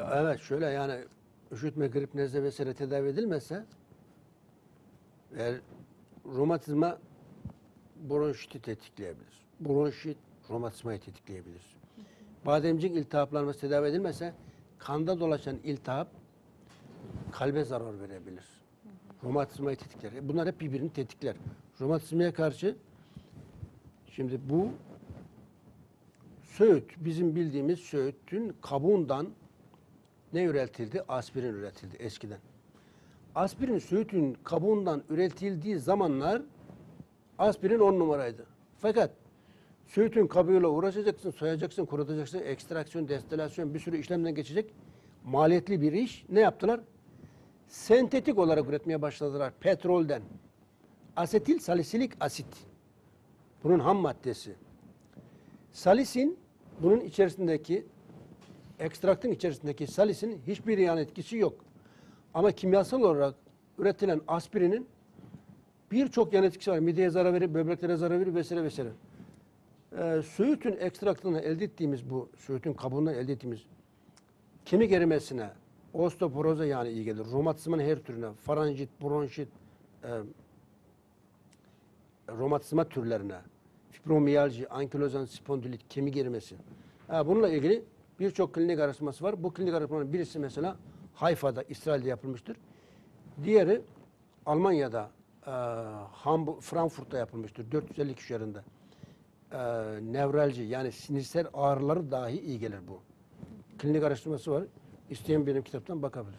Evet şöyle yani üşütme, grip, nezle vesaire tedavi edilmezse eğer romatizma bronşiti tetikleyebilir. Bronşit romatizmayı tetikleyebilir. Bademcik iltihaplanması tedavi edilmezse kanda dolaşan iltihap kalbe zarar verebilir. Romatizmayı tetikler. Bunlar hep birbirini tetikler. Romatizmaya karşı şimdi bu Söğüt, bizim bildiğimiz Söğüt'ün kabuğundan ne üretildi? Aspirin üretildi eskiden. Aspirin Söğüt'ün kabuğundan üretildiği zamanlar aspirin on numaraydı. Fakat Söğüt'ün kabuğuyla uğraşacaksın, soyacaksın, kurutacaksın, ekstraksiyon, destilasyon bir sürü işlemden geçecek. Maliyetli bir iş. Ne yaptılar? Sentetik olarak üretmeye başladılar petrolden. Asetil salisilik asit. Bunun ham maddesi. Salisin bunun içerisindeki ekstraktın içerisindeki salisin hiçbir yan etkisi yok. Ama kimyasal olarak üretilen aspirinin birçok yan etkisi var. Mideye zarar verir, böbreklere zarar verir vesaire vesaire. Ee, söğütün ekstraktını elde ettiğimiz bu söğütün kabuğundan elde ettiğimiz kemik erimesine, osteoporoza yani iyi gelir. Romatizmanın her türüne, faranjit, bronşit, e, romatizma türlerine, fibromiyalji, ankilozan spondilit, kemik erimesi. Ha, bununla ilgili birçok klinik araştırması var. Bu klinik araştırmaların birisi mesela Hayfa'da, İsrail'de yapılmıştır. Diğeri Almanya'da, e, Hamburg, Frankfurt'ta yapılmıştır. 450 kişi üzerinde. E, nevralji yani sinirsel ağrıları dahi iyi gelir bu. Klinik araştırması var. İsteyen benim kitaptan bakabilir.